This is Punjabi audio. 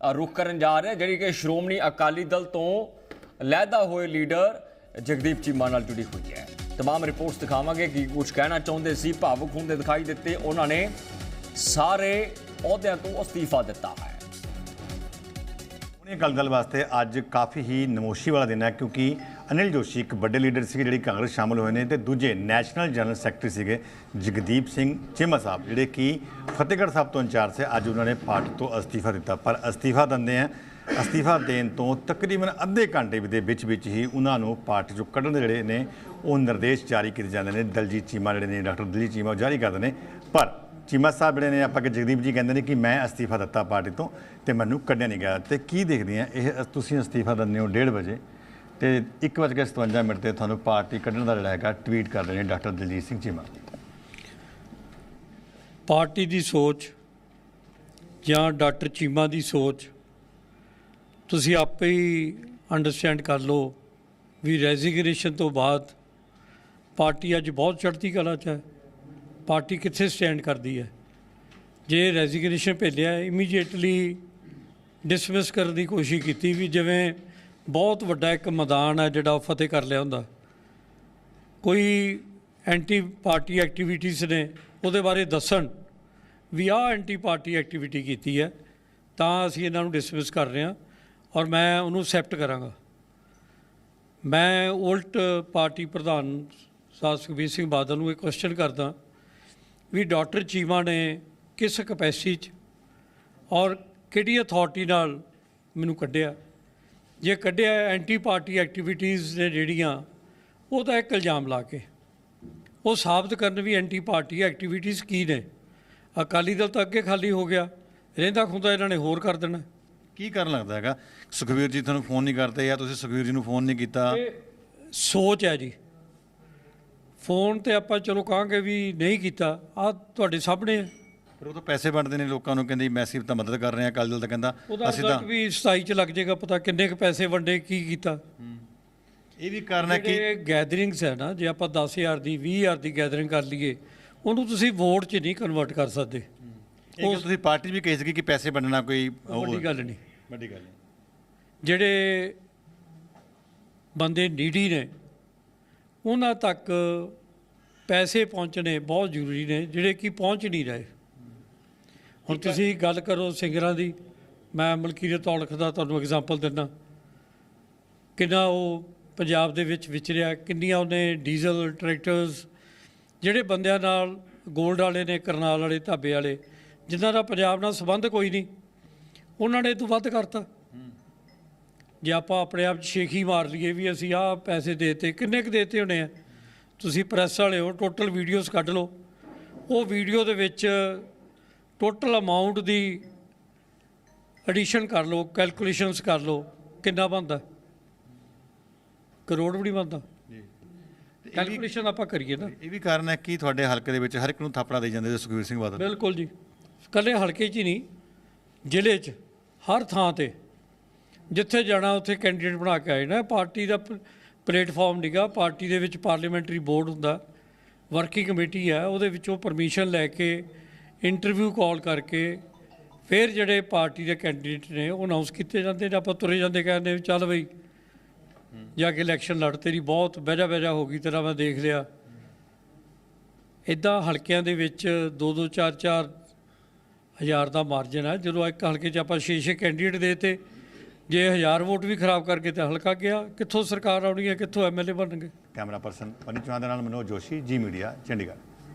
ਅ, ਰੁਖ ਕਰਨ ਜਾ ਰਿਹਾ ਜਿਹੜੀ ਕਿ ਸ਼੍ਰੋਮਣੀ ਅਕਾਲੀ ਦਲ ਤੋਂ ਲਹਿਦਾ ਹੋਏ ਲੀਡਰ ਜਗਦੀਪ ਚੀਮਾ ਨਾਲ ਜੁੜੀ ਹੋਈ ਹੈ। ਤਮਾਮ ਰਿਪੋਰਟਸ ਦਿਖਾਵਾਂਗੇ ਕਿ ਕੁਝ ਕਹਿਣਾ ਚਾਹੁੰਦੇ ਸੀ ਭਾਵੁਕ ਹੁੰਦੇ ਦਿਖਾਈ ਦਿੱਤੇ ਉਹਨਾਂ ਨੇ ਸਾਰੇ ਅਹੁਦਿਆਂ ਤੋਂ ਅਸਤੀਫਾ ਦਿੱਤਾ ਹੈ। ਉਹਨੇ ਗੱਲ ਗੱਲ ਵਾਸਤੇ ਅੱਜ ਕਾਫੀ ਹੀ ਨਮੋਸ਼ੀ ਵਾਲਾ ਦਿਨ ਹੈ ਕਿਉਂਕਿ ਅਨਿਲ ਜੋਸ਼ੀ ਇੱਕ ਵੱਡੇ ਲੀਡਰ ਸੀਗੇ ਜਿਹੜੀ ਕਾਂਗਰਸ ਸ਼ਾਮਲ ਹੋਏ ਨੇ ਤੇ ਦੂਜੇ ਨੈਸ਼ਨਲ ਜਨਰਲ ਸੈਕਟਰੀ ਸੀਗੇ ਜਗਦੀਪ ਸਿੰਘ ਚੀਮਾ ਸਾਹਿਬ, ਜਿਹੜੇ ਕਿ ਫਤਿਹਗੜ੍ਹ ਸਾਹਿਬ ਤੋਂ ਇੰਚਾਰਜ ਸੇ। ਅੱਜ ਉਹਨਾਂ ਨੇ ਪਾਰਟੀ ਤੋਂ ਅਸਤੀਫਾ ਦਿੱਤਾ, ਪਰ ਅਸਤੀਫਾ ਦਿੰਦੇ ਆ। ਅਸਤੀਫਾ ਦੇਣ ਤੋਂ ਤਕਰੀਬਨ ਅੱਧੇ ਘੰਟੇ ਦੇ ਵਿੱਚ ਵਿੱਚ ਹੀ ਉਹਨਾਂ ਨੂੰ ਪਾਰਟੀ ਚੋਂ ਕੱਢਣ ਦੇ ਜਿਹੜੇ ਨੇ, ਉਹ ਨਿਰਦੇਸ਼ ਜਾਰੀ ਕੀਤੇ ਜਾਂਦੇ ਨੇ। ਦਲਜੀਤ ਚੀਮਾ ਜਿਹੜੇ ਨੇ, ਡਾਕਟਰ ਦਲਜੀਤ ਚੀਮਾ ਉਹ ਜਾਰੀ ਕਰਦੇ ਨੇ। ਪਰ ਚੀਮਾ ਸਾਹਿਬ ਜਿਹੜੇ ਨੇ, ਆਪਾਂ ਕਿ ਜਗਦੀਪ ਜੀ ਕਹਿੰਦੇ ਨੇ ਕਿ ਮੈਂ ਅਸਤੀਫਾ ਦਿੱਤਾ ਪਾਰਟੀ ਤੋਂ ਤੇ ਮੈਨੂੰ ਕੱਢਿਆ ਨਹੀਂ ਗਿਆ। ਤੇ ਕੀ ਦੇਖਦੇ ਆ, ਇਹ ਤੁਸੀਂ ਅਸਤੀਫਾ ਦਿੰਦੇ ਹੋ 1:30 ਵਜੇ? ਤੇ 1:57 ਮਿੰਟ ਤੇ ਤੁਹਾਨੂੰ ਪਾਰਟੀ ਕੱਢਣ ਦਾ ਜਿਹੜਾ ਹੈਗਾ ਟਵੀਟ ਕਰ ਰਹੇ ਨੇ ਡਾਕਟਰ ਦਲਜੀਤ ਸਿੰਘ ਚੀਮਾ। ਪਾਰਟੀ ਦੀ ਸੋਚ ਜਾਂ ਡਾਕਟਰ ਚੀਮਾ ਦੀ ਸੋਚ, ਤੁਸੀਂ ਆਪੇ ਹੀ ਅੰਡਰਸਟੈਂਡ ਕਰ ਲਓ ਵੀ ਰੈਜ਼ਿਗਨੇਸ਼ਨ ਤੋਂ ਬਾਅਦ ਪਾਰਟੀ ਅੱਜ ਬਹੁਤ ਚੜ੍ਹਦੀ ਕਲਾ 'ਚ ਹੈ। ਪਾਰਟੀ ਕਿੱਥੇ ਸਟੈਂਡ ਕਰਦੀ ਹੈ? ਜੇ ਰੈਜ਼ਿਗਨੇਸ਼ਨ ਭੇਜਿਆ ਇਮੀਡੀਏਟਲੀ ਡਿਸਮਿਸ ਕਰਨ ਦੀ ਕੋਸ਼ਿਸ਼ ਕੀਤੀ ਵੀ ਜਿਵੇਂ ਬਹੁਤ ਵੱਡਾ ਇੱਕ ਮੈਦਾਨ ਹੈ ਜਿਹੜਾ ਫਤਿਹ ਕਰ ਲਿਆ ਹੁੰਦਾ। ਕੋਈ ਐਂਟੀ ਪਾਰਟੀ ਐਕਟੀਵਿਟੀਜ਼ ਨੇ, ਉਹਦੇ ਬਾਰੇ ਦੱਸਣ ਵੀ ਆਹ ਐਂਟੀ ਪਾਰਟੀ ਐਕਟੀਵਿਟੀ ਕੀਤੀ ਹੈ, ਤਾਂ ਅਸੀਂ ਇਹਨਾਂ ਨੂੰ ਡਿਸਮਿਸ ਕਰ ਰਹੇ ਹਾਂ ਔਰ ਮੈਂ ਉਹਨੂੰ ਐਕਸੈਪਟ ਕਰਾਂਗਾ। ਮੈਂ ਉਲਟ ਪਾਰਟੀ ਪ੍ਰਧਾਨ ਸਾਹਿਬ ਸੁਖਬੀਰ ਸਿੰਘ ਬਾਦਲ ਨੂੰ ਇਹ ਕੁਐਸਚਨ ਕਰਦਾ ਵੀ ਡਾਕਟਰ ਚੀਮਾ ਨੇ ਕਿਸ ਕਪੈਸਿਟੀ 'ਚ ਔਰ ਕਿਹੜੀ ਅਥਾਰਟੀ ਨਾਲ ਮੈਨੂੰ ਕੱਢਿਆ? ਜੇ ਕੱਢਿਆ ਐਂਟੀ ਪਾਰਟੀ ਐਕਟੀਵਿਟੀਜ਼ ਨੇ ਜਿਹੜੀਆਂ ਉਹਦਾ ਇੱਕ ਇਲਜ਼ਾਮ ਲਾ ਕੇ। ਉਹ ਸਾਬਤ ਕਰਨ ਵੀ ਐਂਟੀ ਪਾਰਟੀ ਐਕਟੀਵਿਟੀਜ਼ ਕੀ ਨੇ? ਅਕਾਲੀ ਦਲ ਤਾਂ ਅੱਗੇ ਖਾਲੀ ਹੋ ਗਿਆ ਰਹਿੰਦਾ ਖੁੰਦਾ ਇਹਨਾਂ ਨੇ ਹੋਰ ਕਰ ਦੇਣਾ। ਕੀ ਕਰਨ ਲੱਗਦਾ ਹੈਗਾ? ਸੁਖਵੀਰ ਜੀ ਤੁਹਾਨੂੰ ਫੋਨ ਨਹੀਂ ਕਰਦੇ ਜਾਂ ਤੁਸੀਂ ਸੁਖਵੀਰ ਜੀ ਨੂੰ ਫੋਨ ਨਹੀਂ ਕੀਤਾ? ਸੋਚ ਹੈ ਜੀ। ਫੋਨ ਤੇ ਆਪਾਂ ਚਲੋ ਕਹਾਂਗੇ ਵੀ ਨਹੀਂ ਕੀਤਾ ਆ ਤੁਹਾਡੇ ਸਾਹਮਣੇ ਪਰ ਉਹ ਤਾਂ ਪੈਸੇ ਵੰਡਦੇ ਨੇ ਲੋਕਾਂ ਨੂੰ ਕਹਿੰਦੇ ਮੈਸਿਵ ਤਾਂ ਮਦਦ ਕਰ ਰਹੇ ਆ ਦਲ ਤਾਂ ਕਹਿੰਦਾ ਅਸੀਂ ਤਾਂ ਵੀ 27 ਚ ਲੱਗ ਜਾਏਗਾ ਪਤਾ ਕਿੰਨੇ ਕੁ ਪੈਸੇ ਵੰਡੇ ਕੀ ਕੀਤਾ। ਇਹ ਵੀ ਕਾਰਨ ਹੈ ਕਿ ਗੈਦਰਿੰਗਸ ਹੈ ਨਾ ਜੇ ਆਪਾਂ 10000 ਦੀ 20000 ਦੀ ਗੈਦਰਿੰਗ ਕਰ ਲਈਏ ਉਹਨੂੰ ਤੁਸੀਂ ਵੋਟ 'ਚ ਨਹੀਂ ਕਨਵਰਟ ਕਰ ਸਕਦੇ। ਇਹ ਤੁਸੀਂ ਪਾਰਟੀ ਵੀ ਕਹੀ ਸੀ ਕਿ ਪੈਸੇ ਵੰਡਣਾ ਕੋਈ ਵੱਡੀ ਗੱਲ ਨਹੀਂ। ਵੱਡੀ ਗੱਲ ਨਹੀਂ। ਜਿਹੜੇ ਬੰਦੇ ਨੀਡੀ ਨੇ ਉਹਨਾਂ ਤੱਕ ਪੈਸੇ ਪਹੁੰਚਣੇ ਬਹੁਤ ਜ਼ਰੂਰੀ ਨੇ ਜਿਹੜੇ ਕਿ ਪਹੁੰਚ ਨਹੀਂ ਰਹੇ। ਹੁਣ ਤੁਸੀਂ ਗੱਲ ਕਰੋ ਸਿੰਗਰਾਂ ਦੀ ਮੈਂ ਮਲਕੀਰਤ ਔਲਖ ਦਾ ਤੁਹਾਨੂੰ ਐਗਜ਼ਾਮਪਲ ਦਿੰਦਾ। ਕਿੰਨਾ ਉਹ ਪੰਜਾਬ ਦੇ ਵਿੱਚ ਵਿਚਰਿਆ ਕਿੰਨੀਆਂ ਉਹਨੇ ਡੀਜ਼ਲ ਟਰੈਕਟਰਸ ਜਿਹੜੇ ਬੰਦਿਆਂ ਨਾਲ 골ਡ ਵਾਲੇ ਨੇ ਕਰਨਾਲ ਵਾਲੇ ਢਾਬੇ ਵਾਲੇ ਜਿਨ੍ਹਾਂ ਦਾ ਪੰਜਾਬ ਨਾਲ ਸੰਬੰਧ ਕੋਈ ਨਹੀਂ ਉਹਨਾਂ ਨੇ ਤੋਂ ਵੱਧ ਕਰਤਾ। ਜੇ ਆਪਾਂ ਆਪਣੇ ਆਪ 'ਚ ਸ਼ੇਖੀ ਮਾਰ ਲਈਏ ਵੀ ਅਸੀਂ ਆਹ ਪੈਸੇ ਦੇਤੇ ਕਿੰਨੇ ਕੁ ਦੇਤੇ ਹੋਣੇ ਆ? ਤੁਸੀਂ ਪ੍ਰੈਸ ਵਾਲੇ ਹੋ ਟੋਟਲ ਵੀਡੀਓਜ਼ ਕੱਢ ਲਓ। ਉਹ ਵੀਡੀਓ ਦੇ ਵਿੱਚ ਟੋਟਲ ਅਮਾਉਂਟ ਦੀ ਐਡੀਸ਼ਨ ਕਰ ਲਓ ਕੈਲਕੂਲੇਸ਼ਨਸ ਕਰ ਲਓ ਕਿੰਨਾ ਬਣਦਾ? ਕਰੋੜ ਵੀ ਨਹੀਂ ਬਣਦਾ। ਕੈਲਕੂਲੇਸ਼ਨ ਆਪਾਂ ਕਰੀਏ ਨਾ। ਇਹ ਵੀ ਕਾਰਨ ਹੈ ਕਿ ਤੁਹਾਡੇ ਹਲਕੇ ਦੇ ਵਿੱਚ ਹਰ ਇੱਕ ਨੂੰ ਥਾਪੜਾ ਦੇ ਜਾਂਦੇ ਨੇ ਸੁਖਵੀਰ ਸਿੰਘ ਬਾਦਲ। ਬਿਲਕੁਲ ਜੀ। ਕੱਲੇ ਹਲਕੇ 'ਚ ਹੀ ਨਹੀਂ ਜ਼ਿਲ੍ਹੇ 'ਚ ਹਰ ਥਾਂ ਤੇ। ਜਿੱਥੇ ਜਾਣਾ ਉੱਥੇ ਕੈਂਡੀਡੇਟ ਬਣਾ ਕੇ ਆਏ ਨਾ। ਪਾਰਟੀ ਦਾ ਪਲੇਟਫਾਰਮ ਨਿਗਾ ਪਾਰਟੀ ਦੇ ਵਿੱਚ ਪਾਰਲੀਮੈਂਟਰੀ ਬੋਰਡ ਹੁੰਦਾ। ਵਰਕਿੰਗ ਕਮੇਟੀ ਹੈ ਉਹਦੇ ਵਿੱਚੋਂ ਪਰਮਿਸ਼ਨ ਲੈ ਕੇ ਇੰਟਰਵਿਊ ਕਾਲ ਕਰਕੇ ਫਿਰ ਜਿਹੜੇ ਪਾਰਟੀ ਦੇ ਕੈਂਡੀਡੇਟ ਨੇ ਉਹ ਅਨਾਉਂਸ ਕੀਤੇ ਜਾਂਦੇ ਨੇ, ਆਪਾਂ ਤੁਰੇ ਜਾਂਦੇ ਕਹਿੰਦੇ ਵੀ ਚੱਲ ਬਈ, ਜਾ ਕੇ ਇਲੈਕਸ਼ਨ ਲੜ, ਤੇਰੀ ਬਹੁਤ ਬਹਿਜਾ ਬਹਿਜਾ ਹੋ ਗਈ, ਤੇਰਾ ਮੈਂ ਦੇਖ ਲਿਆ। ਇਦਾਂ ਹਲਕਿਆਂ ਦੇ ਵਿੱਚ 2-2 4-4 ਹਜ਼ਾਰ ਦਾ ਮਾਰਜਨ ਹੈ ਜਦੋਂ ਇੱਕ ਹਲਕੇ 'ਚ ਆਪਾਂ 6-6 ਕੈਂਡੀਡੇਟ ਦੇਤੇ, ਜੇ ਹਜ਼ਾਰ ਵੋਟ ਵੀ ਖਰਾਬ ਕਰਕੇ ਤਾਂ ਹਲਕਾ ਗਿਆ, ਕਿੱਥੋਂ ਸਰਕਾਰ ਆਉਣੀ ਹੈ, ਕਿੱਥੋਂ ਐਮਐਲਏ ਬਣਨਗੇ? ਕੈਮਰਾ ਪਰਸਨ ਪਨੀ ਚੌਹਾਨ ਦੇ ਨਾਲ ਮਨੋਜ ਜੋਸ਼ੀ, ਜੀ ਮੀਡੀਆ, ਚੰਡੀਗੜ੍ਹ।